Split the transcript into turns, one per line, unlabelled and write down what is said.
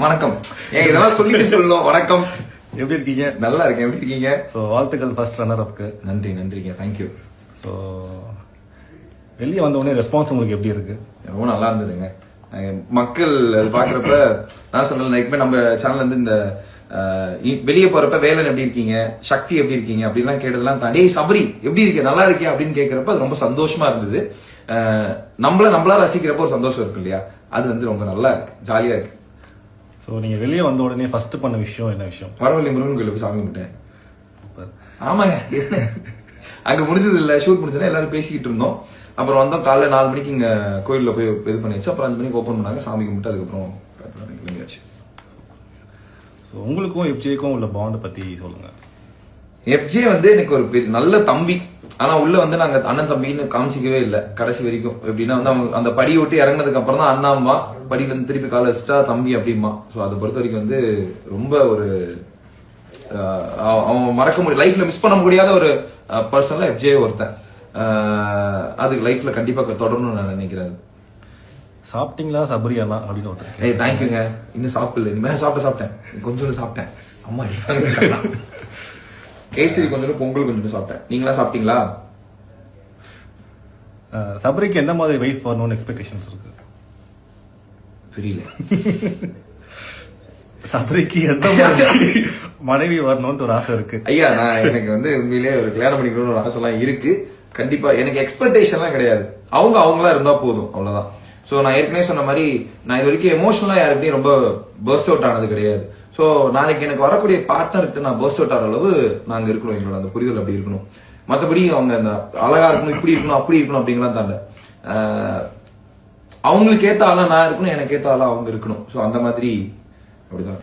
வணக்கம். ஏன் இதெல்லாம் சொல்லிட்டு சொல்லணும் வணக்கம்.
எப்படி இருக்கீங்க?
நல்லா இருக்கேன். எப்படி இருக்கீங்க?
ஸோ வாழ்த்துக்கள் ஃபர்ஸ்ட் ரன்னர் அப்க்கு
நன்றி நன்றிங்க. தேங்க்யூ
ஸோ வெளியே வந்த உடனே ரெஸ்பான்ஸ் உங்களுக்கு எப்படி இருக்கு?
ரொம்ப நல்லா இருந்ததுங்க. மக்கள் அது பாக்குறப்ப நான் சொன்னேன் எப்பவுமே நம்ம சேனல்ல இருந்து இந்த வெளிய போறப்ப வேலன் எப்படி இருக்கீங்க? சக்தி எப்படி இருக்கீங்க? அப்படின்லாம் கேட்டதெல்லாம் தாண்டி "ஏய், சபரி எப்படி இருக்க? நல்லா இருக்கியா? அப்படின்னு கேட்கறப்ப அது ரொம்ப சந்தோஷமா இருந்தது. நம்மள நம்மளா ரசிக்கிறப்ப ஒரு சந்தோஷம் இருக்கு இல்லையா? அது வந்து ரொம்ப நல்லா இருக்கு. ஜாலியா இருக்கு.
ஸோ நீங்க வெளியே வந்த உடனே ஃபர்ஸ்ட் பண்ண விஷயம் என்ன விஷயம்?
வரவள்ளி முருகன் கோயிலுக்கு சாமி கும்பிட்டேன். ஆமாங்க. அங்க முடிஞ்சது இல்ல ஷூட் முடிஞ்சதுன்னா எல்லாரும் பேசிக்கிட்டு இருந்தோம். அப்புறம் வந்தோம் காலைல நாலு மணிக்கு இங்க கோயில்ல போய் இது பண்ணியாச்சு. அப்புறம் அஞ்சு மணிக்கு ஓப்பன் பண்ணாங்க சாமி கும்பிட்டு அதுக்கப்புறம் கிளம்பியாச்சு.
ஸோ உங்களுக்கும் எஃப்ஜேக்கும் உள்ள பாண்டை பத்தி சொல்லுங்க.
எஃப்ஜே வந்து எனக்கு ஒரு நல்ல தம்பி. ஆனா உள்ள வந்து நாங்க அண்ணன் தம்பின்னு காமிச்சிக்கவே இல்லை கடைசி வரைக்கும். எப்படின்னா வந்து அவங்க அந்த படி விட்டு இறங்கினதுக்கு அப்புறம் தான் அண்ணாம்மா படியில இருந்து திருப்பி கால வச்சுட்டா தம்பி அப்படிமா ஸோ அதை பொறுத்த வரைக்கும் வந்து ரொம்ப ஒரு அவன் மறக்க முடியும் லைஃப்ல மிஸ் பண்ண முடியாத ஒரு பர்சன்ல எஃப்ஜே ஒருத்தன். அதுக்கு லைஃப்ல கண்டிப்பா தொடரணும்னு நான் நினைக்கிறேன்
சாப்பிட்டீங்களா? சபரியானா அப்படின்னு ஒருத்தர்
ஏய் தேங்க்யூங்க இன்னும் சாப்பிடல. இனிமே சாப்பிட்ட சாப்பிட்டேன். கொஞ்சோண்டு சாப்பிட்டேன். அம்மா. கேசரி கொஞ்சோண்டு பொங்கல் கொஞ்சோண்டு சாப்பிட்டேன். நீங்களா சாப்பிட்டீங்களா?
சபரிக்கு எந்த மாதிரி வைஃப் வரணும்னு எக்ஸ்பெக்டேஷன்ஸ் இருக்கு?
புரியல.
சபரிக்கு எந்த மாதிரி மனைவி வரணும்னு ஒரு ஆசை இருக்கு?
ஐயா நான் எனக்கு வந்து உண்மையிலேயே ஒரு கல்யாணம் பண்ணிக்கணும்னு ஒரு ஆசைலாம் இருக்கு. கண்டிப்பா எனக்கு எக்ஸ்பெக்டேஷன்லாம் கிடையாது. அவங்க அவங்களா இருந்தா போதும் அவ்வளவுதான். சோ நான் ஏற்கனவே சொன்ன மாதிரி நான் இது வரைக்கும் எமோஷனலா யாருக்கிட்டையும் ரொம்ப பர்ஸ்ட் அவுட் ஆனது கிடையாது. ஸோ நாளைக்கு எனக்கு வரக்கூடிய பார்ட்னர்கிட்ட நான் பர்ஸ்ட் அவுட் ஆகிற அளவு நாங்க இருக்கணும். எங்களோட அந்த புரிதல் அப்படி இருக்கணும். மற்றபடி அவங்க அந்த அழகா இருக்கணும் இப்படி இருக்கணும் அப்படி இருக்கணும் அப்படிங்கலாம் தாண்ட அவங்களுக்கு ஏற்ற ஆளா நான் இருக்கணும் எனக்கு ஏற்ற ஆளா அவங்க இருக்கணும். ஸோ அந்த மாதிரி அப்படிதான்.